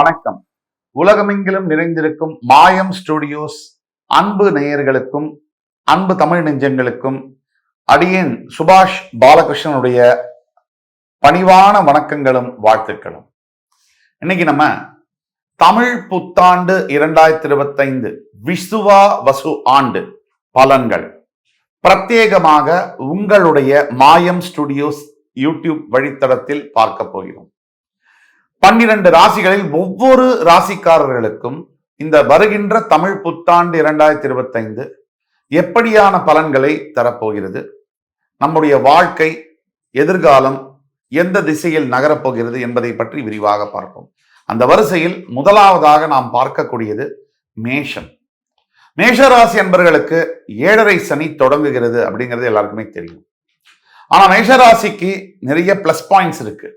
வணக்கம். உலகமெங்கிலும் நிறைந்திருக்கும் மாயம் ஸ்டுடியோஸ் அன்பு நேயர்களுக்கும் அன்பு தமிழ் நெஞ்சங்களுக்கும் அடியேன் சுபாஷ் பாலகிருஷ்ணனுடைய பணிவான வணக்கங்களும் வாழ்த்துக்களும். இன்னைக்கு நம்ம தமிழ் புத்தாண்டு இரண்டாயிரத்தி இருபத்தைந்து விசுவா வசு ஆண்டு பலன்கள். பிரத்யேகமாக உங்களுடைய மாயம் ஸ்டுடியோஸ் யூடியூப் வழித்தடத்தில் பார்க்க போகிறோம். பன்னிரண்டு ராசிகளில் ஒவ்வொரு ராசிக்காரர்களுக்கும் இந்த வருகின்ற தமிழ் புத்தாண்டு இரண்டாயிரத்தி இருபத்தைந்து எப்படியான பலன்களை தரப்போகிறது? நம்முடைய வாழ்க்கை எதிர்காலம் எந்த திசையில் நகரப்போகிறது என்பதை பற்றி விரிவாக பார்ப்போம். அந்த வரிசையில் முதலாவதாக நாம் பார்க்கக்கூடியது மேஷம். மேஷராசி என்பர்களுக்கு ஏழரை சனி தொடங்குகிறது அப்படிங்கிறது எல்லாருக்குமே தெரியும். ஆனால் மேஷராசிக்கு நிறைய ப்ளஸ் பாயிண்ட்ஸ் இருக்குது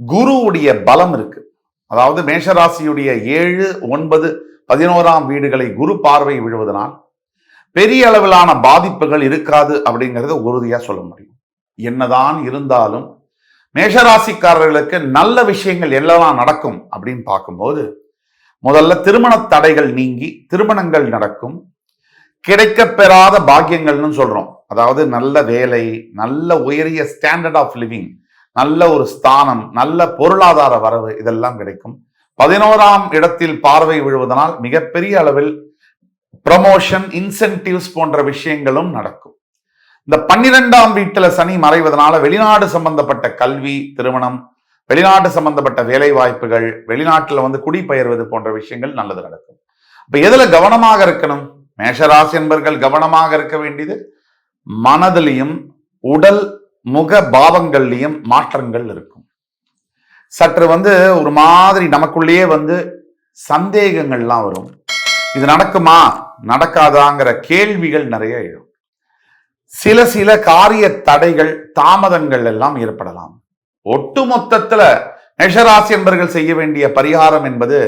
குருவுடைய பலம் இருக்கு. அதாவது மேஷராசியுடைய ஏழு ஒன்பது பதினோராம் வீடுகளை குரு பார்வை விழுவதனால் பெரிய அளவிலான பாதிப்புகள் இருக்காது அப்படிங்கிறத உறுதியா சொல்ல முடியும். என்னதான் இருந்தாலும் மேஷராசிக்காரர்களுக்கு நல்ல விஷயங்கள் எல்லாம் நடக்கும் அப்படின்னு பார்க்கும்போது முதல்ல திருமண தடைகள் நீங்கி திருமணங்கள் நடக்கும். கிடைக்கப்பெறாத பாக்கியங்கள்னு சொல்றோம். அதாவது நல்ல வேலை நல்ல உயரிய ஸ்டாண்டர்ட் ஆஃப் லிவிங் நல்ல ஒரு ஸ்தானம் நல்ல பொருளாதார வரவு இதெல்லாம் கிடைக்கும். பதினோராம் இடத்தில் பார்வை விழுவதனால் மிகப்பெரிய அளவில் ப்ரமோஷன் இன்சென்டிவ்ஸ் போன்ற விஷயங்களும் நடக்கும். இந்த பன்னிரெண்டாம் வீட்டுல சனி மறைவதனால வெளிநாடு சம்பந்தப்பட்ட கல்வி திருமணம் வெளிநாடு சம்பந்தப்பட்ட வேலை வாய்ப்புகள் வெளிநாட்டுல வந்து குடிபெயர்வது போன்ற விஷயங்கள் நல்லது நடக்கும். இப்போ எதுல கவனமாக இருக்கணும்? மேஷராசி என்பர்கள் கவனமாக இருக்க வேண்டியது மனதிலையும் உடல் முக பாவங்கள்லையும் மாற்றங்கள் இருக்கும். சற்று வந்து ஒரு மாதிரி நமக்குள்ளேயே வந்து சந்தேகங்கள்லாம் வரும். இது நடக்குமா? நடக்காதாங்கிற கேள்விகள் நிறைய எழும். சில சில காரிய தடைகள் தாமதங்கள் எல்லாம் ஏற்படலாம். ஒட்டு மொத்தத்துல மேஷராசி என்பர்கள் செய்ய வேண்டிய பரிகாரம் என்பது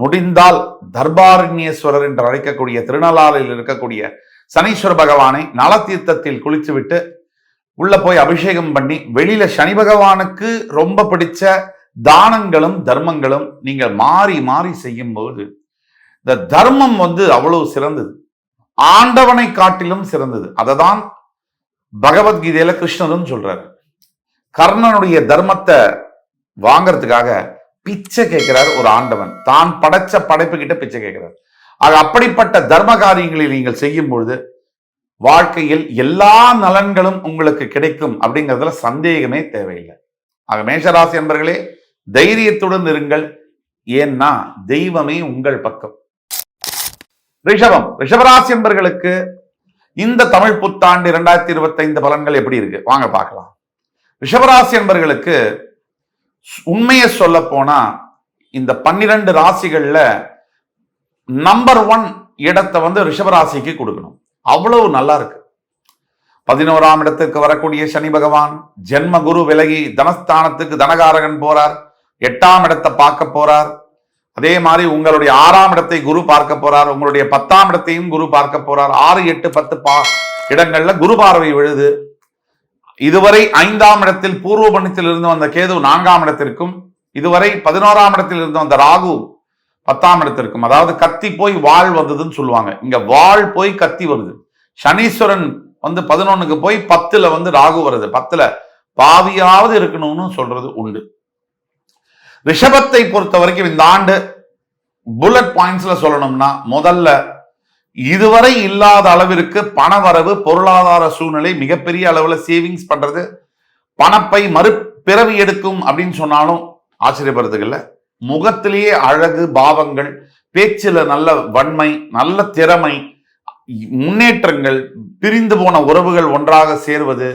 முடிந்தால் தர்பாரண்யேஸ்வரர் என்று அழைக்கக்கூடிய திருநள்ளாறில் இருக்கக்கூடிய சனீஸ்வர பகவானை நலத்தீர்த்தத்தில் குளித்துவிட்டு உள்ள போய் அபிஷேகம் பண்ணி வெளியில சனி பகவானுக்கு ரொம்ப பிடிச்ச தானங்களும் தர்மங்களும் நீங்கள் மாறி மாறி செய்யும் போது இந்த தர்மம் வந்து அவ்வளவு சிறந்தது. ஆண்டவனை காட்டிலும் சிறந்தது. அதை தான் பகவத்கீதையில கிருஷ்ணரும் சொல்றாரு. கர்ணனுடைய தர்மத்தை வாங்கறதுக்காக பிச்சை கேட்கிறார் ஒரு ஆண்டவன். தான் படைச்ச படைப்பு கிட்ட பிச்சை கேட்கிறார். ஆக அப்படிப்பட்ட தர்ம காரியங்களில் நீங்கள் செய்யும் பொழுது வாழ்க்கையில் எல்லா நலன்களும் உங்களுக்கு கிடைக்கும் அப்படிங்கிறதுல சந்தேகமே தேவையில்லை. ஆக மேஷராசி என்பர்களே தைரியத்துடன் இருங்கள். ஏன்னா தெய்வமே உங்கள் பக்கம். ரிஷபம். ரிஷபராசி என்பர்களுக்கு இந்த தமிழ் புத்தாண்டு இரண்டாயிரத்தி இருபத்தி ஐந்து பலன்கள் எப்படி இருக்கு? வாங்க பார்க்கலாம். ரிஷபராசி என்பர்களுக்கு உண்மையை சொல்ல போனா இந்த பன்னிரண்டு ராசிகள்ல நம்பர் ஒன் இடத்தை வந்து ரிஷபராசிக்கு கொடுக்கணும். அவ்வளவு நல்லா இருக்கு. பதினோராம் இடத்துக்கு வரக்கூடிய சனி பகவான் ஜென்ம குரு விலகி தனஸ்தானத்துக்கு தனகாரகன் போறார். எட்டாம் இடத்தை பார்க்க போறார். அதே மாதிரி உங்களுடைய ஆறாம் இடத்தை குரு பார்க்க போறார். உங்களுடைய பத்தாம் இடத்தையும் குரு பார்க்க போறார். ஆறு எட்டு பத்து பா இடங்கள்ல குரு பார்வை விழுது. இதுவரை ஐந்தாம் இடத்தில் பூர்வ இருந்து வந்த கேது நான்காம் இடத்திற்கும் இதுவரை பதினோராம் இடத்தில் இருந்து வந்த ராகு பத்தாம் இடத்திற்கும். அதாவது கத்தி போய் வாழ் வந்ததுன்னு சொல்லுவாங்க. இங்க வாழ் போய் கத்தி வருது. சனீஸ்வரன் வந்து பதினொன்னுக்கு போய் பத்துல வந்து ராகு வருது பத்துல பாவியாவது இருக்கணும்னு சொல்றது உண்டு. ரிஷபத்தை பொறுத்த வரைக்கும் இந்த ஆண்டு புல்லட் பாயிண்ட்ஸ்ல சொல்லணும்னா முதல்ல இதுவரை இல்லாத அளவிற்கு பணவரவு பொருளாதார சூழ்நிலை மிகப்பெரிய அளவில் சேவிங்ஸ் பண்றது. பணப்பை மறுபிறவி எடுக்கும் அப்படின்னு சொன்னாலும் ஆச்சரியப்படுறதுக்கு இல்லை முகத்திலேயே அழகு பாவங்கள் பேச்சில் நல்ல வன்மை நல்ல திறமை முன்னேற்றங்கள் பிரிந்து போன உறவுகள் ஒன்றாக சேர்வது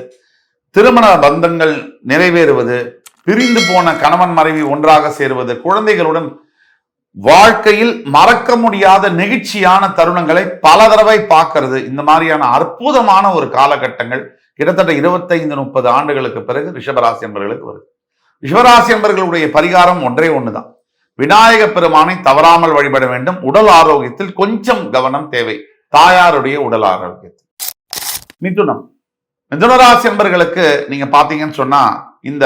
திருமண பந்தங்கள் நிறைவேறுவது பிரிந்து போன கணவன் மனைவி ஒன்றாக சேருவது குழந்தைகளுடன் வாழ்க்கையில் மறக்க முடியாத நெகிழ்ச்சியான தருணங்களை பல தடவை பார்க்கறது இந்த மாதிரியான அற்புதமான ஒரு காலகட்டங்கள் கிட்டத்தட்ட இருபத்தைந்து முப்பது ஆண்டுகளுக்கு பிறகு ரிஷபராசி என்பர்களுக்கு வருது. ரிஷவராசி என்பர்களுடைய பரிகாரம் ஒன்றே ஒன்றுதான் விநாயக பெருமானை தவறாமல் வழிபட வேண்டும். உடல் ஆரோக்கியத்தில் கொஞ்சம் கவனம் தேவை. தாயாருடைய உடல் ஆரோக்கியத்தில். மிதுனம். மிதுனராசி என்பர்களுக்கு நீங்க பாத்தீங்கன்னு சொன்னா இந்த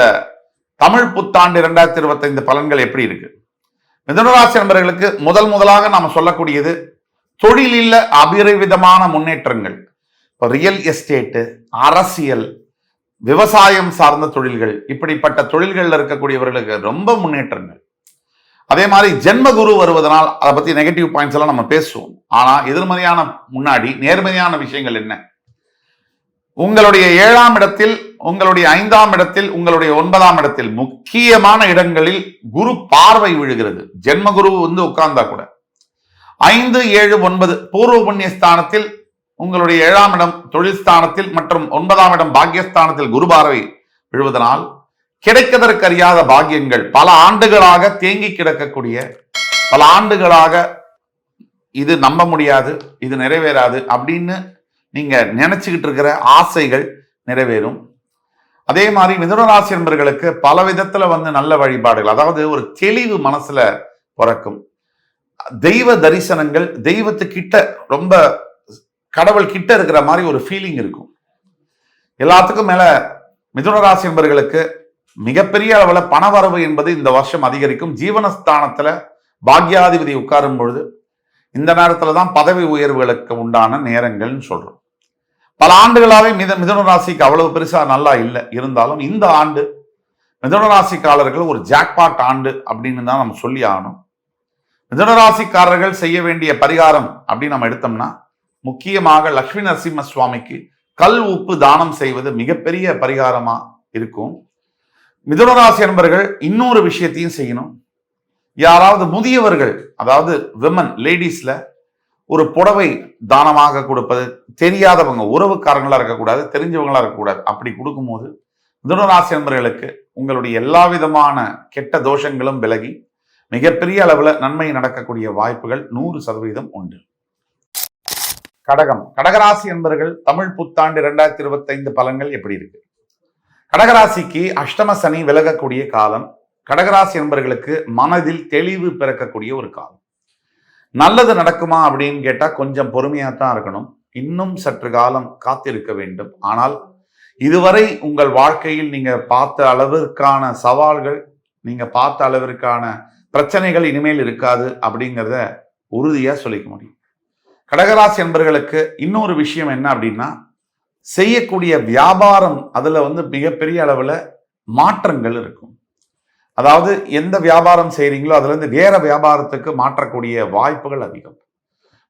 தமிழ் புத்தாண்டு இரண்டாயிரத்தி இருபத்தைந்து பலன்கள் எப்படி இருக்கு? மிதுனராசி நண்பர்களுக்கு முதல் முதலாக நாம் சொல்லக்கூடியது தொழிலில் அபிரவிதமான முன்னேற்றங்கள். இப்போ ரியல் எஸ்டேட்டு அரசியல் விவசாயம் சார்ந்த தொழில்கள் இப்படிப்பட்ட தொழில்களில் இருக்கக்கூடியவர்களுக்கு ரொம்ப முன்னேற்றங்கள். அதே மாதிரி ஜென்ம குரு வருவதனால் அதை பற்றி நெகட்டிவ் பாயிண்ட்ஸ் எல்லாம் நம்ம பேசுவோம். ஆனால் எதிர்மறையான முன்னாடி நேர்மறையான விஷயங்கள் என்ன? உங்களுடைய ஏழாம் இடத்தில் உங்களுடைய ஐந்தாம் இடத்தில் உங்களுடைய ஒன்பதாம் இடத்தில் முக்கியமான இடங்களில் குரு பார்வை விழுகிறது. ஜென்ம குரு வந்து உட்கார்ந்தா கூட. ஐந்து ஏழு ஒன்பது பூர்வ புண்ணிய ஸ்தானத்தில் உங்களுடைய ஏழாம் இடம் தொழில் ஸ்தானத்தில் மற்றும் ஒன்பதாம் இடம் பாக்கியஸ்தானத்தில் குரு பார்வை விழுவதனால் கிடைக்கதற்கறியாத பாக்கியங்கள் பல ஆண்டுகளாக தேங்கி கிடக்கக்கூடிய பல ஆண்டுகளாக இது நம்ப முடியாது இது நிறைவேறாது அப்படின்னு நீங்க நினைச்சுக்கிட்டு இருக்கிற ஆசைகள் நிறைவேறும். அதே மாதிரி மிதுனராசி என்பர்களுக்கு பல விதத்துல வந்து நல்ல வழிபாடுகள் அதாவது ஒரு தெளிவு மனசுல பிறக்கும். தெய்வ தரிசனங்கள் தெய்வத்துக்கிட்ட ரொம்ப கடவுள் கிட்ட இருக்கிற மாதிரி ஒரு ஃபீலிங் இருக்கும். எல்லாத்துக்கும் மேல மிதுனராசி என்பர்களுக்கு மிகப்பெரிய அளவில் பணவரவு என்பது இந்த வருஷம் அதிகரிக்கும். ஜீவனஸ்தானத்தில் பாக்யாதிபதி உட்காரும் பொழுது இந்த நேரத்தில் தான் பதவி உயர்வுகளுக்கு உண்டான நேரங்கள்னு சொல்கிறோம் பல ஆண்டுகளாகவே மித மிதுன ராசிக்கு அவ்வளவு பெருசாக நல்லா இல்லை. இருந்தாலும் இந்த ஆண்டு மிதுன ராசிக்காரர்கள் ஒரு ஜாக்பாட் ஆண்டு அப்படின்னு தான் நம்ம சொல்லி ஆகணும். மிதுன ராசிக்காரர்கள் செய்ய வேண்டிய பரிகாரம் அப்படின்னு நம்ம எடுத்தோம்னா முக்கியமாக லக்ஷ்மி நரசிம்ம சுவாமிக்கு கல் உப்பு தானம் செய்வது மிகப்பெரிய பரிகாரமா இருக்கும். மிதுனராசி அன்பர்கள் இன்னொரு விஷயத்தையும் செய்யணும். யாராவது முதியவர்கள் அதாவது விமன் லேடிஸ்ல ஒரு புடவை தானமாக கொடுப்பது தெரியாதவங்க உறவுக்காரங்களா இருக்கக்கூடாது தெரிஞ்சவங்களா இருக்கக்கூடாது அப்படி கொடுக்கும்போது மிதுனராசி அன்பர்களுக்கு உங்களுடைய எல்லா விதமான கெட்ட தோஷங்களும் விலகி மிகப்பெரிய அளவில் நன்மை நடக்கக்கூடிய வாய்ப்புகள் நூறு சதவீதம் உண்டு. கடகம். கடகராசி என்பர்கள் தமிழ் புத்தாண்டு இரண்டாயிரத்தி இருபத்தைந்து பலன்கள் எப்படி இருக்கு? கடகராசிக்கு அஷ்டம சனி விலகக்கூடிய காலம் கடகராசி என்பர்களுக்கு மனதில் தெளிவு பிறக்கக்கூடிய ஒரு காலம். நல்லது நடக்குமா அப்படின்னு கேட்டா கொஞ்சம் பொறுமையா தான் இருக்கணும். இன்னும் சற்று காலம் காத்திருக்க வேண்டும். ஆனால் இதுவரை உங்கள் வாழ்க்கையில் நீங்க பார்த்த அளவிற்கான சவால்கள் நீங்க பார்த்த அளவிற்கான பிரச்சனைகள் இனிமேல் இருக்காது அப்படிங்கிறத உறுதியா சொல்லிக்க முடியும். கடகராசி என்பர்களுக்கு இன்னொரு விஷயம் என்ன அப்படின்னா செய்யக்கூடிய வியாபாரம் அதில் வந்து மிகப்பெரிய அளவில் மாற்றங்கள் இருக்கும். அதாவது எந்த வியாபாரம் செய்கிறீங்களோ அதுலேருந்து வேற வியாபாரத்துக்கு மாற்றக்கூடிய வாய்ப்புகள் அதிகம்.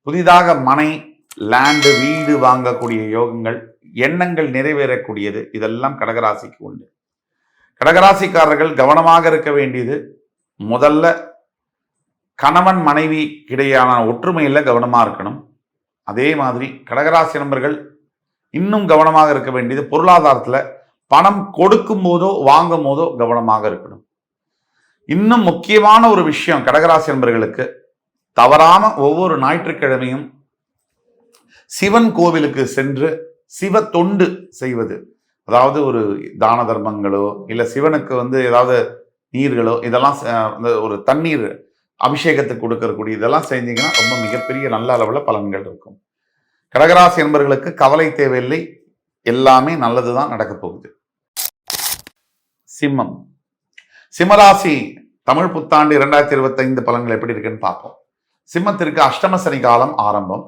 புதிதாக மனை லேண்டு வீடு வாங்கக்கூடிய யோகங்கள் எண்ணங்கள் நிறைவேறக்கூடியது இதெல்லாம் கடகராசிக்கு உண்டு. கடகராசிக்காரர்கள் கவனமாக இருக்க வேண்டியது முதல்ல கணவன் மனைவி இடையான ஒற்றுமையில் கவனமாக இருக்கணும். அதே மாதிரி கடகராசி நண்பர்கள் இன்னும் கவனமாக இருக்க வேண்டியது பொருளாதாரத்தில் பணம் கொடுக்கும் போதோ வாங்கும் போதோ கவனமாக இருக்கணும். இன்னும் முக்கியமான ஒரு விஷயம் கடகராசி நண்பர்களுக்கு தவறாம ஒவ்வொரு ஞாயிற்றுக்கிழமையும் சிவன் கோவிலுக்கு சென்று சிவ தொண்டு செய்வது. அதாவது ஒரு தான தர்மங்களோ இல்லை சிவனுக்கு வந்து ஏதாவது நீர்களோ இதெல்லாம் ச- ஒரு தண்ணீர் அபிஷேகத்துக்கு கொடுக்கறக்கூடிய இதெல்லாம் செஞ்சீங்கன்னா ரொம்ப மிகப்பெரிய நல்ல அளவில் பலன்கள் இருக்கும். கடகராசி என்பவர்களுக்கு கவலை தேவையில்லை. எல்லாமே நல்லதுதான் நடக்கப் போகுது. சிம்மம். சிம்மராசி தமிழ் புத்தாண்டு இரண்டாயிரத்தி இருபத்தைந்து பலன்கள் எப்படி இருக்குன்னு பார்ப்போம். சிம்மத்திற்கு அஷ்டம சனி காலம் ஆரம்பம்.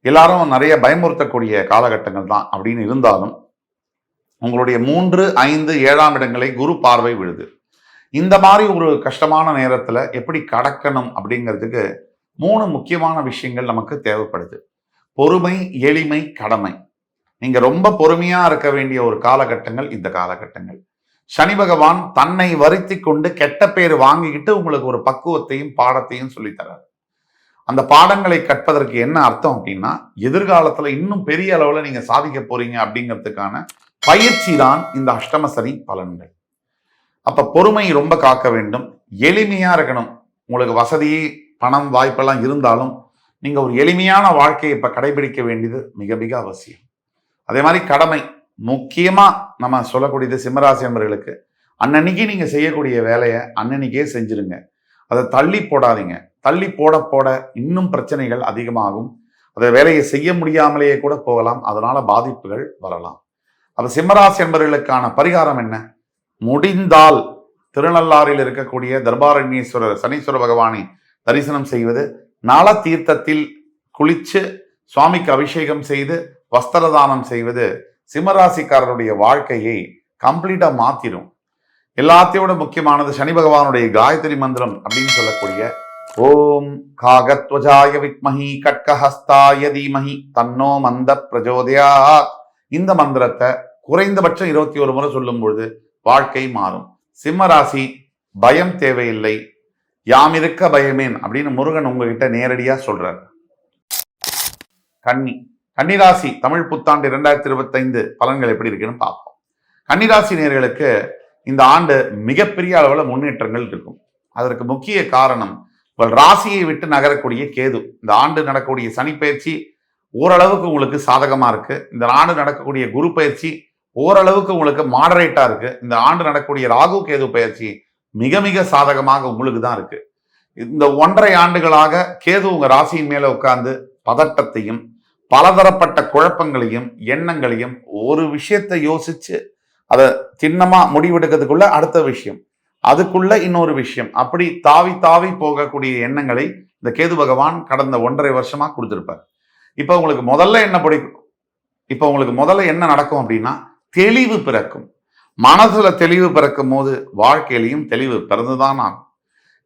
எல்லாரும் நிறைய பயமுறுத்தக்கூடிய காலகட்டங்கள் தான் அப்படின்னு இருந்தாலும் உங்களுடைய மூன்று ஐந்து ஏழாம் இடங்களை குரு பார்வை விழுது. இந்த மாதிரி ஒரு கஷ்டமான நேரத்துல எப்படி கடக்கணும் அப்படிங்கிறதுக்கு மூணு முக்கியமான விஷயங்கள் நமக்கு தேவைப்படுது. பொறுமை எளிமை கடமை. நீங்க ரொம்ப பொறுமையா இருக்க வேண்டிய ஒரு காலகட்டங்கள் இந்த காலகட்டங்கள். சனி பகவான் தன்னை வருத்தி கொண்டு கெட்ட பேர் வாங்கிக்கிட்டு உங்களுக்கு ஒரு பக்குவத்தையும் பாடத்தையும் சொல்லித்தரார் அந்த பாடங்களை கற்பதற்கு என்ன அர்த்தம் அப்படின்னா எதிர்காலத்துல இன்னும் பெரிய அளவுல நீங்க சாதிக்க போறீங்க அப்படிங்கிறதுக்கான பயிற்சி தான் இந்த அஷ்டம சனி பலன்கள். அப்ப பொறுமை ரொம்ப காக்க வேண்டும். எளிமையா இருக்கணும். உங்களுக்கு வசதி பணம் வாய்ப்பெல்லாம் இருந்தாலும் நீங்க ஒரு எளிமையான வாழ்க்கையை இப்ப கடைபிடிக்க வேண்டியது மிக மிக அவசியம். அதே மாதிரி கடமை. முக்கியமா நம்ம சொல்லக்கூடியது சிம்மராசி நண்பர்களுக்கு அன்னன்னைக்கு நீங்க செய்யக்கூடிய வேலையை அன்னன்னைக்கே செஞ்சிருங்க. அதை தள்ளி போடாதீங்க. தள்ளி போட போட இன்னும் பிரச்சனைகள் அதிகமாகும். அந்த வேலையை செய்ய முடியாமலேயே கூட போகலாம். அதனால பாதிப்புகள் வரலாம். அப்ப சிம்மராசி என்பவர்களுக்கான பரிகாரம் என்ன? முடிந்தால் திருநள்ளாறில் இருக்கக்கூடிய தர்பாரண்யேஸ்வரர் சனீஸ்வர பகவானை தரிசனம் செய்வது நல தீர்த்தத்தில் குளிச்சு சுவாமிக்கு அபிஷேகம் செய்து வஸ்திரதானம் செய்வது சிம்மராசிக்காரருடைய வாழ்க்கையை கம்ப்ளீட்டா மாற்றிடும் எல்லாத்தையோட முக்கியமானது சனி பகவானுடைய காயத்ரி மந்திரம் அப்படின்னு சொல்லக்கூடிய ஓம் காகத்வஜாய வித்மஹி கட்கஹஸ்தாய தீமஹி தன்னோ மந்த பிரஜோதயா இந்த மந்திரத்தை குறைந்தபட்சம் இருபத்தி ஒரு முறை சொல்லும் பொழுது வாழ்க்கை மாறும். சிம்ம ராசி பயம் தேவையில்லை. யாம் இருக்க பயமேன் அப்படின்னு முருகன் உங்ககிட்ட நேரடியா சொல்றார். கன்னி. கன்னிராசி தமிழ் புத்தாண்டு இரண்டாயிரத்தி இருபத்தைந்து பலன்கள் எப்படி இருக்குன்னு பார்ப்போம். கன்னிராசி நேர்களுக்கு இந்த ஆண்டு மிகப்பெரிய அளவில் முன்னேற்றங்கள் இருக்கும். அதற்கு முக்கிய காரணம் உங்கள் ராசியை விட்டு நகரக்கூடிய கேது. இந்த ஆண்டு நடக்கக்கூடிய சனி பயிற்சி ஓரளவுக்கு உங்களுக்கு சாதகமா இருக்கு. இந்த ஆண்டு நடக்கக்கூடிய குரு பயிற்சி ஓரளவுக்கு உங்களுக்கு மாடரேட்டாக இருக்கு. இந்த ஆண்டு நடக்கக்கூடிய ராகு கேது பயிற்சி மிக மிக சாதகமாக உங்களுக்கு தான் இருக்கு. இந்த ஒன்றரை ஆண்டுகளாக கேது உங்க ராசியின் மேலே உட்கார்ந்து பதட்டத்தையும் பலதரப்பட்ட குழப்பங்களையும் எண்ணங்களையும் ஒரு விஷயத்தை யோசிச்சு அதை சின்னமாக முடிவெடுக்கிறதுக்குள்ள அடுத்த விஷயம். அதுக்குள்ள இன்னொரு விஷயம். அப்படி தாவி தாவி போகக்கூடிய எண்ணங்களை இந்த கேது பகவான் கடந்த ஒன்றரை வருஷமா கொடுத்துருப்பார். இப்போ உங்களுக்கு முதல்ல என்ன பிடிக்கும்? இப்போ உங்களுக்கு முதல்ல என்ன நடக்கும் அப்படின்னா தெளிவு பிறக்கும். மனசுல தெளிவு பிறக்கும் போது வாழ்க்கையிலையும் தெளிவு பிறந்துதான் ஆகும்.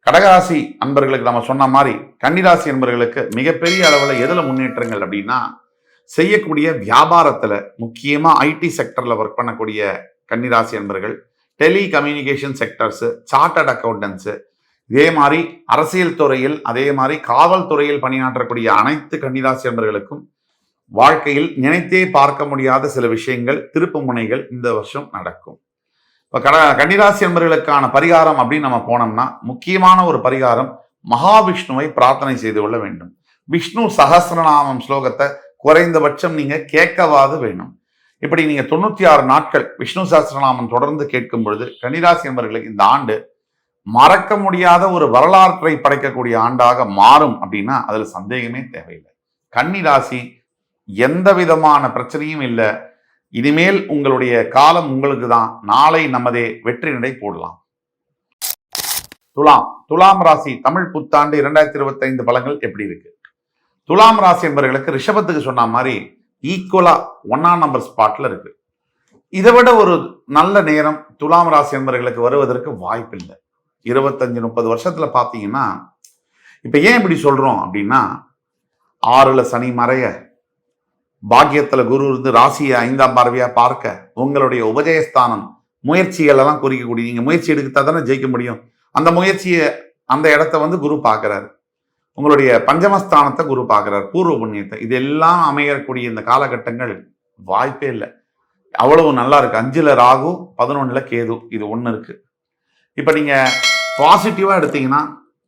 கடகராசி அன்பர்களுக்கு நம்ம சொன்ன மாதிரி கன்னிராசி அன்பர்களுக்கு மிகப்பெரிய அளவில் எதில் முன்னேற்றங்கள் அப்படின்னா செய்யக்கூடிய வியாபாரத்தில் முக்கியமாக ஐடி செக்டரில் ஒர்க் பண்ணக்கூடிய கன்னிராசி அன்பர்கள் telecommunication sectors chartered accountants இதே மாதிரி அரசியல் துறையில் அதே மாதிரி காவல்துறையில் பணியாற்றக்கூடிய அனைத்து கன்னிராசி அன்பர்களுக்கும் வாழ்க்கையில் நினைத்தே பார்க்க முடியாத சில விஷயங்கள் திருப்பு முனைகள் இந்த வருஷம் நடக்கும். இப்போ கட கன்னிராசி என்பர்களுக்கான பரிகாரம் அப்படின்னு நம்ம போனோம்னா முக்கியமான ஒரு பரிகாரம் மகாவிஷ்ணுவை பிரார்த்தனை செய்து கொள்ள வேண்டும். விஷ்ணு சகசிரநாமம் ஸ்லோகத்தை குறைந்தபட்சம் நீங்க கேட்கவாது வேணும். இப்படி நீங்க தொண்ணூத்தி ஆறு நாட்கள் விஷ்ணு சஹஸ்ரநாமம் தொடர்ந்து கேட்கும் பொழுது கன்னிராசி என்பவர்களுக்கு இந்த ஆண்டு மறக்க முடியாத ஒரு வரலாற்றை படைக்கக்கூடிய ஆண்டாக மாறும் அப்படின்னா அதுல சந்தேகமே தேவையில்லை. கன்னிராசி எந்த விதமான பிரச்சனையும் இல்லை. இனிமேல் உங்களுடைய காலம் உங்களுக்கு தான் நாளை நமதே வெற்றி நடை போடலாம். துலாம் துலாம் ராசி தமிழ் புத்தாண்டு இரண்டாயிரத்தி இருபத்தி ஐந்து பலங்கள் எப்படி இருக்கு? துலாம் ராசி என்பவர்களுக்கு ரிஷபத்துக்கு சொன்ன மாதிரி ஈக்குவலா ஒன்னாம் நம்பர் ஸ்பாட்ல இருக்கு. இதை விட ஒரு நல்ல நேரம் துலாம் ராசி என்பவர்களுக்கு வருவதற்கு வாய்ப்பில்லை. இருபத்தஞ்சு முப்பது வருஷத்துல பாத்தீங்கன்னா இப்ப ஏன் இப்படி சொல்றோம் அப்படின்னா ஆறுல சனி மறைய பாக்கியத்தில் குரு இருந்து ராசியை ஐந்தாம் பார்வையாக பார்க்க உங்களுடைய உபஜயஸ்தானம் முயற்சிகள் எல்லாம் குறிக்கக்கூடிய நீங்கள் முயற்சி எடுத்தா தானே ஜெயிக்க முடியும். அந்த முயற்சியை அந்த இடத்த வந்து குரு பார்க்குறாரு. உங்களுடைய பஞ்சமஸ்தானத்தை குரு பார்க்குறாரு பூர்வ புண்ணியத்தை. இதெல்லாம் அமையக்கூடிய இந்த காலகட்டங்கள் வாய்ப்பே இல்லை. அவ்வளவு நல்லா இருக்குது அஞ்சில் ராகு பதினொன்றில் கேது இது ஒன்று இருக்குது இப்போ நீங்கள் பாசிட்டிவாக எடுத்தீங்கன்னா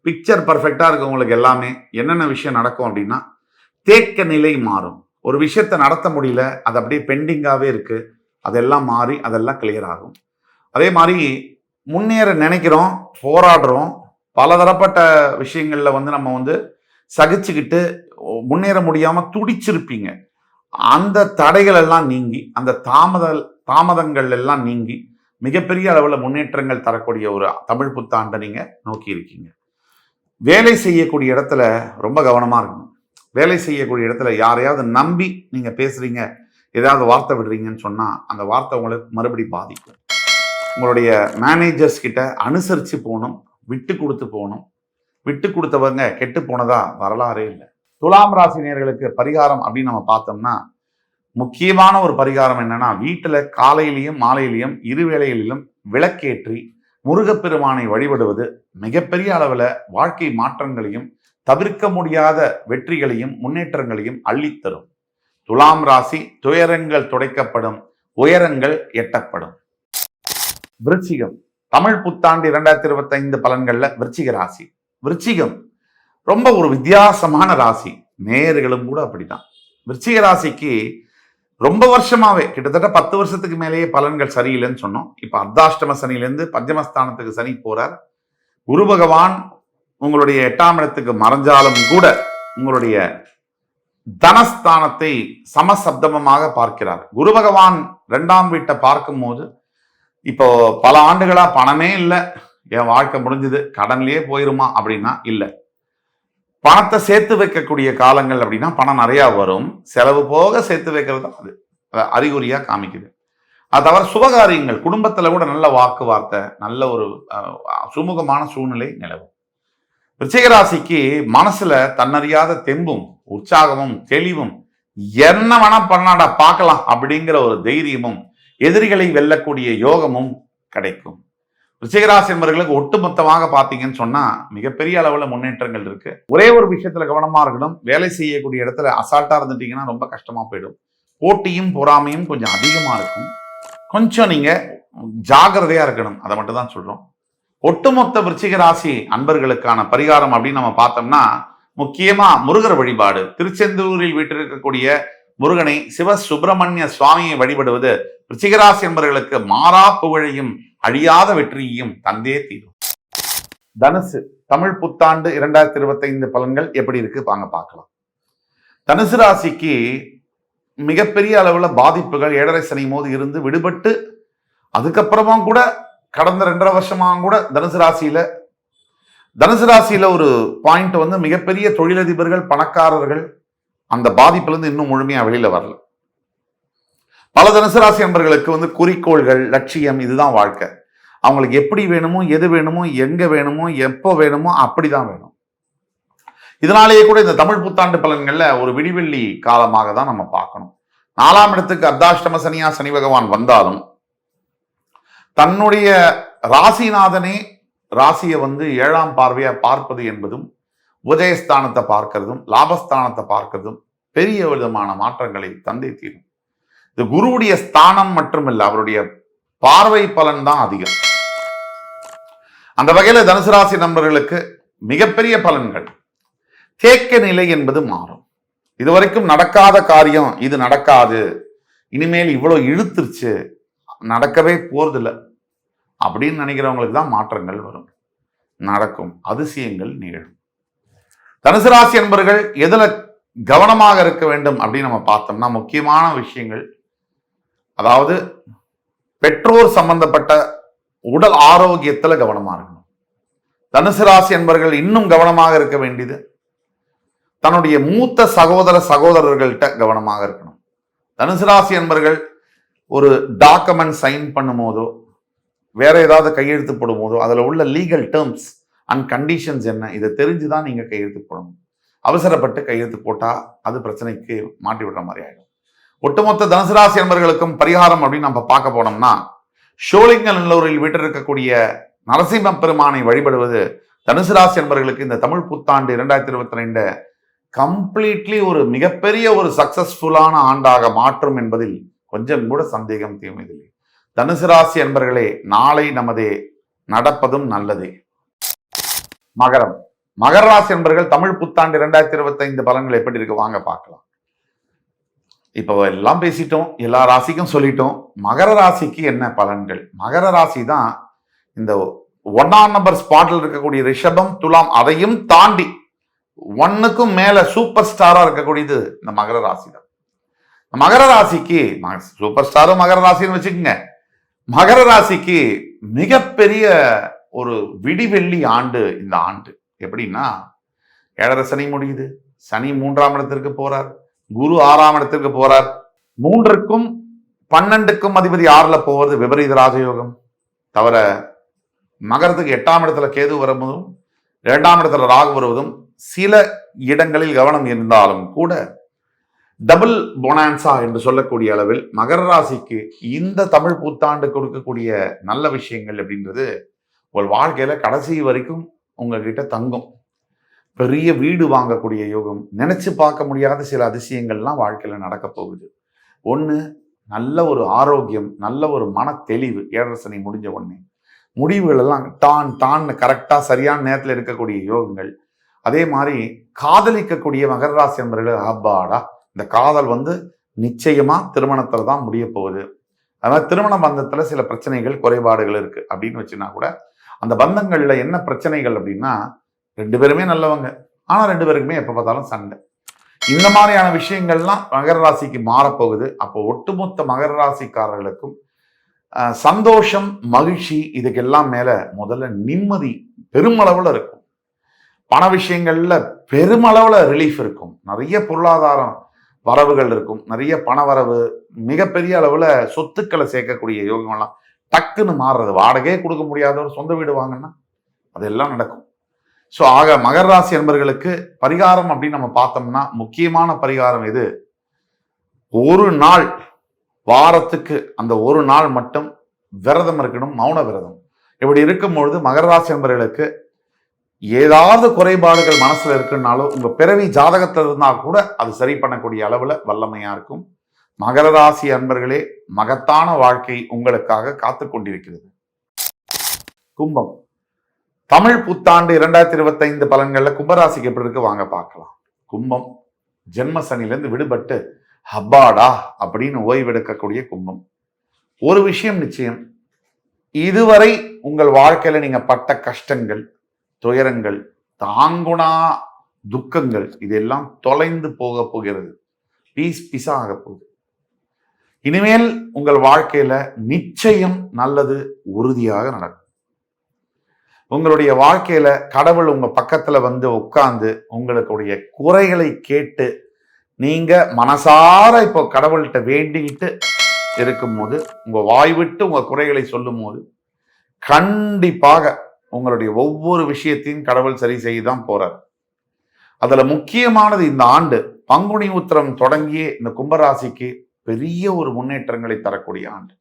பிக்சர் பர்ஃபெக்டாக இருக்கு உங்களுக்கு எல்லாமே என்னென்ன விஷயம் நடக்கும் அப்படின்னா தேக்க நிலை மாறும். ஒரு விஷயத்தை நடத்த முடியல அது அப்படியே பெண்டிங்காகவே இருக்குது அதெல்லாம் மாறி அதெல்லாம் கிளியர் ஆகும். அதே மாதிரி முன்னேற நினைக்கிறோம் போராடுறோம். பலதரப்பட்ட விஷயங்களில் வந்து நம்ம வந்து சகிச்சுக்கிட்டு முன்னேற முடியாமல் துடிச்சிருப்பீங்க. அந்த தடைகள் எல்லாம் நீங்கி அந்த தாமத தாமதங்கள் எல்லாம் நீங்கி மிகப்பெரிய அளவில் முன்னேற்றங்கள் தரக்கூடிய ஒரு தமிழ் புத்தாண்டை நீங்கள் நோக்கி இருக்கீங்க. வேலை செய்யக்கூடிய இடத்துல ரொம்ப கவனமாக இருக்கணும். வேலை செய்யக்கூடிய இடத்துல யாரையாவது நம்பி நீங்கள் பேசுகிறீங்க ஏதாவது வார்த்தை விடுறீங்கன்னு சொன்னால் அந்த வார்த்தை உங்களுக்கு மறுபடி பாதிக்கும். உங்களுடைய மேனேஜர்ஸ் கிட்ட அனுசரித்து போகணும் விட்டு கொடுத்து போகணும். விட்டு கொடுத்தவங்க கெட்டு போனதா வரலாறே இல்லை. துலாம் ராசி பரிகாரம் அப்படின்னு நம்ம பார்த்தோம்னா முக்கியமான ஒரு பரிகாரம் என்னன்னா வீட்டில் காலையிலையும் மாலையிலையும் இரு வேளைகளிலும் விளக்கேற்றி முருகப்பெருமானை வழிபடுவது மிகப்பெரிய அளவில் வாழ்க்கை மாற்றங்களையும் தவிர்க்க முடியாத வெற்றிகளையும் முன்னேற்றங்களையும் அள்ளித்தரும். துலாம் ராசி துயரங்கள் துடைக்கப்படும் உயரங்கள் எட்டப்படும். விருச்சிகம். தமிழ் புத்தாண்டு இரண்டாயிரத்தி இருபத்தி ஐந்து பலன்கள்ல விருச்சிக ராசி. விருச்சிகம் ரொம்ப ஒரு வித்தியாசமான ராசி. நேயர்களும் கூட அப்படிதான். விருச்சிக ராசிக்கு ரொம்ப வருஷமாவே கிட்டத்தட்ட பத்து வருஷத்துக்கு மேலேயே பலன்கள் சரியில்லைன்னு சொன்னோம். இப்ப அர்த்தாஷ்டம சனியிலேருந்து பஞ்சமஸ்தானத்துக்கு சனி போறார். குரு பகவான் உங்களுடைய எட்டாம் இடத்துக்கு மறைஞ்சாலும் கூட உங்களுடைய தனஸ்தானத்தை சமசப்தமமாக பார்க்கிறார். குரு பகவான் ரெண்டாம் வீட்டை பார்க்கும்போது இப்போ பல ஆண்டுகளா பணமே இல்லை. என் வாழ்க்கை முடிஞ்சது கடன்லயே போயிருமா அப்படின்னா இல்லை. பணத்தை சேர்த்து வைக்கக்கூடிய காலங்கள் அப்படின்னா பணம் நிறையா வரும். செலவு போக சேர்த்து வைக்கிறது தான் அது. அறிகுறியாக காமிக்குது. அது தவிர சுபகாரியங்கள் குடும்பத்தில் கூட நல்ல வாக்கு வார்த்தை நல்ல ஒரு சுமூகமான சூழ்நிலை நிலவும். ரிச்சிகராசிக்கு மனசுல தன்னறியாத தெம்பும் உற்சாகமும் தெளிவும் என்ன வேணா பண்ணாடா பார்க்கலாம் அப்படிங்கிற ஒரு தைரியமும் எதிரிகளை வெல்லக்கூடிய யோகமும் கிடைக்கும். ரிச்சிகராசி என்பவர்களுக்கு ஒட்டுமொத்தமாக பார்த்தீங்கன்னு சொன்னா மிகப்பெரிய அளவுல முன்னேற்றங்கள் இருக்கு. ஒரே ஒரு விஷயத்துல கவனமா இருக்கணும். வேலை செய்யக்கூடிய இடத்துல அசால்ட்டா இருந்துட்டீங்கன்னா ரொம்ப கஷ்டமா போயிடும். போட்டியும் பொறாமையும் கொஞ்சம் அதிகமா இருக்கும். கொஞ்சம் நீங்க ஜாகிரதையா இருக்கணும். அதை மட்டும் தான் சொல்றோம். ஒட்டுமொத்த விருச்சிக ராசி அன்பர்களுக்கான பரிகாரம் அப்படின்னு நம்ம பார்த்தோம்னா முக்கியமா முருகர் வழிபாடு. திருச்செந்தூரில் வீட்டிருக்கக்கூடிய முருகனை சிவ சுப்பிரமணிய சுவாமியை வழிபடுவது ரிச்சிகராசி என்பவர்களுக்கு மாறா புகழையும் அழியாத வெற்றியையும் தந்தே தீரும். தனுசு தமிழ் புத்தாண்டு இரண்டாயிரத்தி இருபத்தைந்து பலன்கள் எப்படி இருக்கு? வாங்க பார்க்கலாம். தனுசு ராசிக்கு மிகப்பெரிய அளவுல பாதிப்புகள் ஏழரை சனி மோது இருந்து விடுபட்டு அதுக்கப்புறமா கூட கடந்த ரெண்டரை வருஷமாக கூட தனுசு ராசியில் தனுசு ராசியில் ஒரு பாயிண்ட் வந்து மிகப்பெரிய தொழிலதிபர்கள் பணக்காரர்கள் அந்த பாதிப்புலேருந்து இன்னும் முழுமையாக வெளியில் வரல. பல தனுசு ராசி நண்பர்களுக்கு வந்து குறிக்கோள்கள் லட்சியம் இதுதான் வாழ்க்கை. அவங்களுக்கு எப்படி வேணுமோ எது வேணுமோ எங்கே வேணுமோ எப்போ வேணுமோ அப்படி தான் வேணும். இதனாலேயே கூட இந்த தமிழ் புத்தாண்டு பலன்களில் ஒரு விடிவெள்ளி காலமாக தான் நம்ம பார்க்கணும். நாலாம் இடத்துக்கு அர்த்தாஷ்டம சனியா சனி பகவான் வந்தாலும் தன்னுடைய ராசிநாதனே ராசியை வந்து ஏழாம் பார்வையா பார்ப்பது என்பதும் உதயஸ்தானத்தை பார்க்கிறதும் லாபஸ்தானத்தை பார்க்கிறதும் பெரிய விதமான மாற்றங்களை தந்தை தீரும். இது குருவுடைய ஸ்தானம் மட்டுமில்லை அவருடைய பார்வை பலன் தான் அதிகம். அந்த வகையில தனுசு ராசி நண்பர்களுக்கு மிகப்பெரிய பலன்கள். தேக்க நிலை என்பது மாறும். இதுவரைக்கும் நடக்காத காரியம் இது நடக்காது. இனிமேல் இவ்வளவு இழுத்துருச்சு நடக்கவே போறதில்லை. அப்படின்னு நினைக்கிறவங்களுக்கு தான் மாற்றங்கள் வரும். நடக்கும். அதிசயங்கள் நிகழும். தனுசு ராசி என்பர்கள் எதில் கவனமாக இருக்க வேண்டும் அப்படின்னு நம்ம பார்த்தோம்னா முக்கியமான விஷயங்கள் அதாவது பெற்றோர் சம்பந்தப்பட்ட உடல் ஆரோக்கியத்தில் கவனமாக இருக்கணும். தனுசு ராசி என்பர்கள் இன்னும் கவனமாக இருக்க வேண்டியது தன்னுடைய மூத்த சகோதர சகோதரர்கள்ட்ட கவனமாக இருக்கணும். தனுசு ராசி என்பர்கள் ஒரு டாக்குமெண்ட் சைன் பண்ணும் போதோ வேற ஏதாவது கையெழுத்து போடும் போதோ அதில் உள்ள லீகல் டேர்ம்ஸ் அண்ட் கண்டிஷன்ஸ் என்ன இதை தெரிஞ்சு தான் நீங்கள் கையெழுத்து போடணும். அவசரப்பட்டு கையெழுத்து போட்டால் அது பிரச்சனைக்கு மாட்டி விடுற மாதிரி ஆகிடும் ஒட்டுமொத்த தனுசுராசி ராசி பரிகாரம் அப்படின்னு நம்ம பார்க்க போனோம்னா ஷோலிங்க நல்லூரில் வீட்டிருக்கக்கூடிய நரசிம்ம பெருமானை வழிபடுவது தனுசு ராசி என்பர்களுக்கு இந்த தமிழ் புத்தாண்டு இரண்டாயிரத்தி இருபத்தி ரெண்டு கம்ப்ளீட்லி ஒரு மிகப்பெரிய ஒரு சக்சஸ்ஃபுல்லான ஆண்டாக மாற்றும் என்பதில் கொஞ்சம் கூட சந்தேகம் தீமையில்லை. தனுசு ராசி அன்பர்களே நாளை நமது நடப்பதும் நல்லதே. மகரம். மகர ராசி என்பர்கள் தமிழ் புத்தாண்டு இரண்டாயிரத்தி இருபத்தைந்து பலன்கள் எப்படி இருக்கு? வாங்க பார்க்கலாம். இப்போ எல்லாம் பேசிட்டோம் எல்லா ராசிக்கும் சொல்லிட்டோம். மகர ராசிக்கு என்ன பலன்கள்? மகர ராசி தான் இந்த ஒன்னாம் நம்பர் ஸ்பாட்டில் இருக்கக்கூடிய ரிஷபம் துலாம் அதையும் தாண்டி ஒன்னுக்கும் மேல சூப்பர் ஸ்டாரா இருக்கக்கூடியது இந்த மகர ராசி தான். மகர ராசிக்கு சூப்பர் ஸ்டாரும் மகர ராசின்னு வச்சுக்கோங்க. மகர ராசிக்கு மிகப்பெரிய ஒரு விடிவெள்ளி ஆண்டு இந்த ஆண்டு. எப்படின்னா ஏழரை சனி முடியுது. சனி மூன்றாம் இடத்திற்கு போறார். குரு ஆறாம் இடத்திற்கு போறார். மூன்றுக்கும் பன்னெண்டுக்கும் அதிபதி ஆறுல போவது விபரீத ராஜயோகம். தவிர மகரத்துக்கு எட்டாம் இடத்துல கேது வருவதும் இரண்டாம் இடத்துல ராகு வருவதும் சில இடங்களில் கவனம் இருந்தாலும் கூட டபுள் பொனான்சா என்று சொல்லக்கூடிய அளவில் மகர ராசிக்கு இந்த தமிழ் புத்தாண்டு கொடுக்கக்கூடிய நல்ல விஷயங்கள் அப்படின்றது உங்கள் வாழ்க்கையில கடைசி வரைக்கும் உங்ககிட்ட தங்கும். பெரிய வீடு வாங்கக்கூடிய யோகம் நினைச்சு பார்க்க முடியாத சில அதிசயங்கள்லாம் வாழ்க்கையில நடக்க போகுது. ஒன்று நல்ல ஒரு ஆரோக்கியம் நல்ல ஒரு மன தெளிவு ஏழரசனை முடிஞ்ச உடனே. முடிவுகள் எல்லாம் தான் தான் கரெக்டாக சரியான நேரத்தில் எடுக்கக்கூடிய யோகங்கள். அதே மாதிரி காதலிக்கக்கூடிய மகர ராசி என்பவர்கள் அப்பாடா இந்த காதல் வந்து நிச்சயமா திருமணத்துல தான் முடிய போகுது. அதனால திருமண பந்தத்துல சில பிரச்சனைகள் குறைபாடுகள் இருக்கு. அப்படின்னு வச்சுன்னா கூட அந்த பந்தங்கள்ல என்ன பிரச்சனைகள் அப்படின்னா ரெண்டு பேருமே நல்லவங்க. ஆனா ரெண்டு பேருக்குமே எப்ப பார்த்தாலும் சண்டை. இந்த மாதிரியான விஷயங்கள்லாம் மகர ராசிக்கு மாறப்போகுது அப்போ ஒட்டுமொத்த மகர ராசிக்காரர்களுக்கும் சந்தோஷம் மகிழ்ச்சி இதுக்கெல்லாம் மேல முதல்ல நிம்மதி பெருமளவுல இருக்கும். பண விஷயங்கள்ல பெருமளவுல ரிலீஃப் இருக்கும். நிறைய பொருளாதாரம் வரவுகள் இருக்கும். நிறைய பண வரவு மிகப்பெரிய அளவில் சொத்துக்களை சேர்க்கக்கூடிய யோகங்கள்லாம் டக்குன்னு மாறுறது. வாடகையே கொடுக்க முடியாத ஒரு சொந்த வீடு வாங்கினா அதெல்லாம் நடக்கும். ஸோ ஆக மகர ராசி என்பர்களுக்கு பரிகாரம் அப்படின்னு நம்ம பார்த்தோம்னா முக்கியமான பரிகாரம் இது ஒரு நாள் வாரத்துக்கு அந்த ஒரு நாள் மட்டும் விரதம் இருக்கணும் மௌன விரதம். இப்படி இருக்கும்பொழுது மகர ராசி என்பர்களுக்கு ஏதாவது குறைபாடுகள் மனசுல இருக்குன்னாலும் உங்க பிறவி ஜாதகத்தில் இருந்தா கூட அது சரி பண்ணக்கூடிய அளவுல வல்லமையா இருக்கும். மகர ராசி அன்பர்களே மகத்தான வாழ்க்கை உங்களுக்காக காத்து கொண்டிருக்கிறது. கும்பம். தமிழ் புத்தாண்டு இரண்டாயிரத்தி இருபத்தைந்து பலன்களில் கும்பராசிக்கு எப்படி இருக்கு? வாங்க பார்க்கலாம். கும்பம். ஜென்ம சனியிலிருந்து விடுபட்டு ஹப்பாடா அப்படின்னு ஓய்வெடுக்கக்கூடிய கும்பம். ஒரு விஷயம் நிச்சயம். இதுவரை உங்கள் வாழ்க்கையில நீங்க பட்ட கஷ்டங்கள் துயரங்கள் தாங்குனா துக்கங்கள் இதெல்லாம் தொலைந்து போக போகிறது. பீஸ் பீஸா ஆக போகுது. இனிமேல் உங்கள் வாழ்க்கையில நிச்சயம் நல்லது உறுதியாக நடக்கும். உங்களுடைய வாழ்க்கையில கடவுள் உங்க பக்கத்துல வந்து உட்கார்ந்து உங்களுடைய குறைகளை கேட்டு நீங்க மனசார இப்போ கடவுள்கிட்ட வேண்டிக்கிட்டு இருக்கும்போது உங்க வாய் விட்டு உங்க குறைகளை சொல்லும் போது கண்டிப்பாக உங்களுடைய ஒவ்வொரு விஷயத்தையும் கடவுள் சரி செய்ய தான் போறார். அதுல முக்கியமானது இந்த ஆண்டு பங்குனி உத்திரம் தொடங்கிய இந்த கும்பராசிக்கு பெரிய ஒரு முன்னேற்றங்களை தரக்கூடிய ஆண்டு.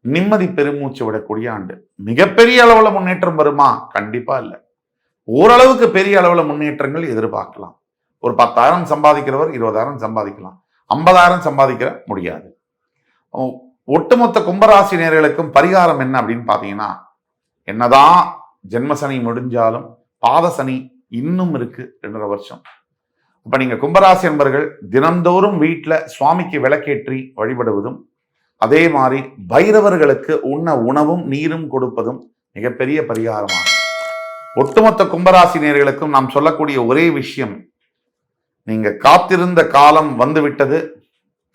நிம்மதி பெருமூச்சு விடக்கூடிய ஆண்டு. மிகப்பெரிய அளவுல முன்னேற்றம் வருமா? கண்டிப்பா இல்லை. ஓரளவுக்கு பெரிய அளவுல முன்னேற்றங்கள் எதிர்பார்க்கலாம். ஒரு பத்தாயிரம் சம்பாதிக்கிறவர் இருபதாயிரம் சம்பாதிக்கலாம். ஐம்பதாயிரம் சம்பாதிக்கிற முடியாது. ஒட்டுமொத்த கும்பராசி நேர்களுக்கும் பரிகாரம் என்ன அப்படின்னு பார்த்தீங்கன்னா என்னதான் ஜென்மசனி முடிஞ்சாலும் பாதசனி இன்னும் இருக்கு ரெண்டரை வருஷம். இப்ப நீங்க கும்பராசி என்பர்கள் தினந்தோறும் வீட்டில் சுவாமிக்கு விளக்கேற்றி வழிபடுவதும் அதே மாதிரி பைரவர்களுக்கு உண்ண உணவும் நீரும் கொடுப்பதும் மிகப்பெரிய பரிகாரமாகும். ஒட்டுமொத்த கும்பராசி நேர்களுக்கும் நாம் சொல்லக்கூடிய ஒரே விஷயம் நீங்க காத்திருந்த காலம் வந்துவிட்டது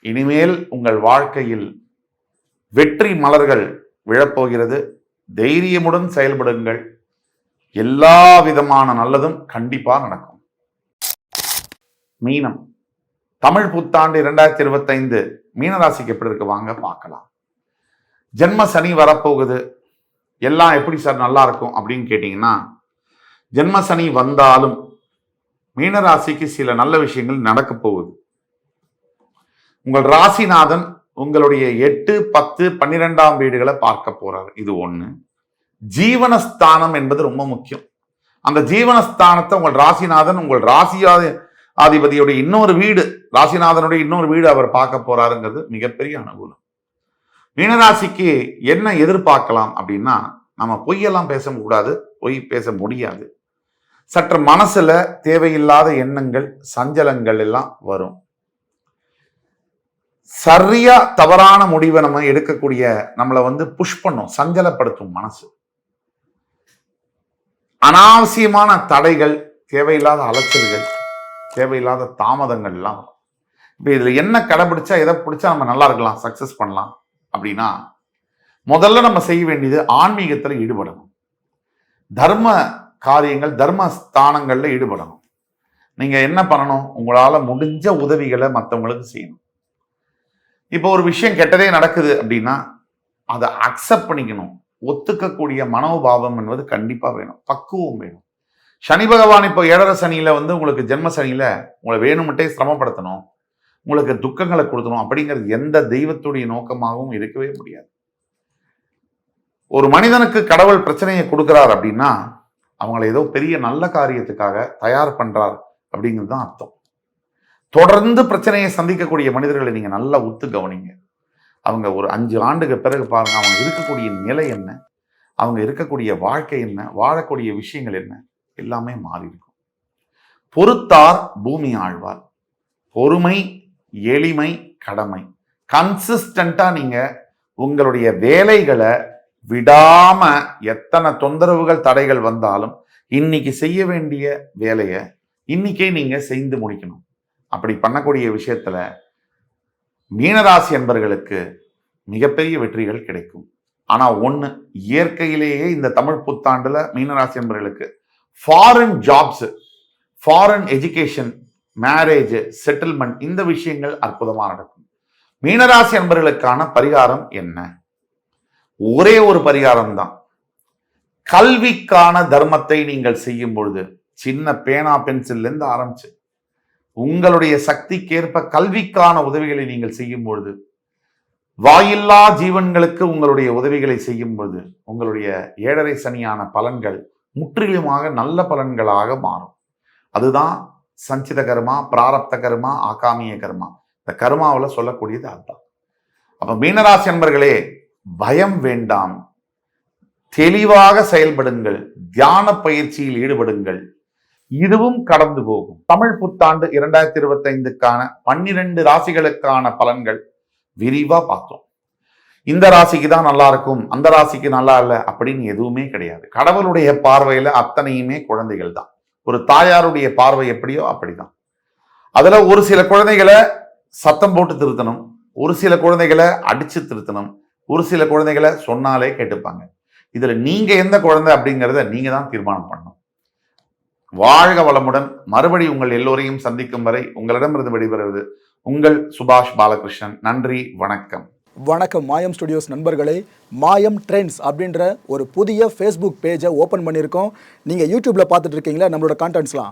இனிமேல் உங்கள் வாழ்க்கையில் வெற்றி மலர்கள் விழப்போகிறது தைரியமுடன் செயல்படுங்கள். எல்லா விதமான நல்லதும் கண்டிப்பா நடக்கும். மீனம். தமிழ் புத்தாண்டு இரண்டாயிரத்தி இருபத்தைந்து மீனராசிக்கு எப்படி இருக்கு? வாங்க பார்க்கலாம். ஜென்ம சனி வரப்போகுது. எல்லாம் எப்படி சார் நல்லா இருக்கும் அப்படின்னு கேட்டிங்கன்னா ஜென்ம சனி வந்தாலும் மீனராசிக்கு சில நல்ல விஷயங்கள் நடக்க போகுது. உங்கள் ராசிநாதன் உங்களுடைய எட்டு பத்து பன்னிரெண்டாம் வீடுகளை பார்க்க போறாரு. இது ஒண்ணு. ஜீவனஸ்தானம் என்பது ரொம்ப முக்கியம். அந்த ஜீவனஸ்தானத்தை உங்கள் ராசிநாதன் உங்கள் ராசியா ஆதிபதியுடைய இன்னொரு வீடு ராசிநாதனுடைய இன்னொரு வீடு அவர் பார்க்க போறாருங்கிறது மிகப்பெரிய அனுகூலம். மீனராசிக்கு என்ன எதிர்பார்க்கலாம் அப்படின்னா நம்ம பொய்யெல்லாம் பேசக்கூடாது பொய் பேச முடியாது. சற்று மனசுல தேவையில்லாத எண்ணங்கள் சஞ்சலங்கள் எல்லாம் வரும். சரியா தவறான முடிவை நம்ம எடுக்கக்கூடிய நம்மளை வந்து புஷ் பண்ணும் சஞ்சலப்படுத்தும் மனசு. அனாவசியமான தடைகள் தேவையில்லாத அலைச்சல்கள் தேவையில்லாத தாமதங்கள் எல்லாம் இப்போ இதில் என்ன கடைபிடிச்சா எதை பிடிச்சா நம்ம நல்லா இருக்கலாம் சக்ஸஸ் பண்ணலாம் அப்படின்னா முதல்ல நம்ம செய்ய வேண்டியது ஆன்மீகத்தில் ஈடுபடணும். தர்ம காரியங்கள் தர்ம ஸ்தானங்கள்ல ஈடுபடணும். நீங்க என்ன பண்ணணும்? உங்களால முடிஞ்ச உதவிகளை மற்றவங்களுக்கு செய்யணும். இப்போ ஒரு விஷயம் கெட்டதே நடக்குது அப்படின்னா அதை அக்செப்ட் பண்ணிக்கணும். ஒத்துக்கக்கூடிய மனோபாவம் என்பது கண்டிப்பாக வேணும். பக்குவம் வேணும். சனி பகவான் இப்போ ஏழரை சனியில் வந்து உங்களுக்கு ஜென்ம சனியில் உங்களை வேணுமட்டே சிரமப்படுத்தணும். உங்களுக்கு துக்கங்களை கொடுக்கணும் அப்படிங்கிறது எந்த தெய்வத்துடைய நோக்கமாகவும் இருக்கவே முடியாது. ஒரு மனிதனுக்கு கடவுள் பிரச்சனையை கொடுக்குறார் அப்படின்னா அவங்களை ஏதோ பெரிய நல்ல காரியத்துக்காக தயார் பண்ணுறார் அப்படிங்கிறது தான் அர்த்தம். தொடர்ந்து பிரச்சனையை சந்திக்கக்கூடிய மனிதர்களை நீங்கள் நல்லா ஒத்து கவனிங்க. அவங்க ஒரு அஞ்சு ஆண்டுக்கு பிறகு பாருங்க அவங்க இருக்கக்கூடிய நிலை என்ன? அவங்க இருக்கக்கூடிய வாழ்க்கை என்ன? வாழக்கூடிய விஷயங்கள் என்ன? எல்லாமே மாறி இருக்கும். பொறுத்தார் பூமி ஆழ்வார். பொறுமை எளிமை கடமை. கன்சிஸ்டண்டா நீங்க உங்களுடைய வேலைகளை விடாம எத்தனை தொந்தரவுகள் தடைகள் வந்தாலும் இன்னைக்கு செய்ய வேண்டிய வேலையை இன்னைக்கே நீங்க செய்து முடிக்கணும். அப்படி பண்ணக்கூடிய விஷயத்தில் மீனராசி என்பர்களுக்கு மிகப்பெரிய வெற்றிகள் கிடைக்கும். ஆனால் ஒன்று இயற்கையிலேயே இந்த தமிழ் புத்தாண்டில் மீனராசி அன்பர்களுக்கு foreign jobs foreign education marriage settlement இந்த விஷயங்கள் அற்புதமாக நடக்கும். மீனராசி அன்பர்களுக்கான பரிகாரம் என்ன? ஒரே ஒரு பரிகாரம் தான் கல்விக்கான தர்மத்தை நீங்கள் செய்யும் பொழுது சின்ன பேனா பென்சில்ல இருந்து ஆரம்பிச்சு உங்களுடைய சக்திக்கேற்ப கல்விக்கான உதவிகளை நீங்கள் செய்யும் பொழுது வாயில்லா ஜீவன்களுக்கு உங்களுடைய உதவிகளை செய்யும் பொழுது உங்களுடைய ஏழரை சனியான பலன்கள் முற்றிலுமாக நல்ல பலன்களாக மாறும். அதுதான் சஞ்சித கர்மா பிராரப்த கர்மா ஆகாமிய கர்மா. இந்த கர்மாவில் சொல்லக்கூடியது அதுதான். அப்போ மீனராசி அன்பர்களே பயம் வேண்டாம். தெளிவாக செயல்படுங்கள். தியான பயிற்சியில் ஈடுபடுங்கள். இதுவும் கடந்து போகும். தமிழ் புத்தாண்டு இரண்டாயிரத்தி இருபத்தி ஐந்துக்கான பன்னிரண்டு ராசிகளுக்கான பலன்கள் விரிவா பார்த்தோம். இந்த ராசிக்கு தான் நல்லா இருக்கும் அந்த ராசிக்கு நல்லா இல்லை அப்படின்னு எதுவுமே கிடையாது. கடவுளுடைய பார்வையில அத்தனையுமே குழந்தைகள் தான். ஒரு தாயாருடைய பார்வை எப்படியோ அப்படிதான். அதுல ஒரு சில குழந்தைகளை சத்தம் போட்டு திருத்தணும் ஒரு சில குழந்தைகளை அடிச்சு திருத்தணும் ஒரு சில குழந்தைகளை சொன்னாலே கேட்டுப்பாங்க. இதுல நீங்க எந்த குழந்தை அப்படிங்கிறத நீங்க தான் தீர்மானம் பண்ணணும். வாழ்க வளமுடன். மறுபடி உங்கள் எல்லோரையும் சந்திக்கும் வரை உங்களிடமிருந்து விடைபெறுவது உங்கள் சுபாஷ் பாலகிருஷ்ணன். நன்றி வணக்கம். வணக்கம் மாயம் ஸ்டுடியோஸ் நண்பர்களே. மாயம் ட்ரெண்ட்ஸ் அப்படின்ற ஒரு புதிய ஃபேஸ்புக் பேஜை ஓப்பன் பண்ணியிருக்கோம். நீங்கள் யூடியூப்பில் பார்த்துட்டு இருக்கீங்களா? நம்மளோட கான்டென்ட்ஸ்லாம்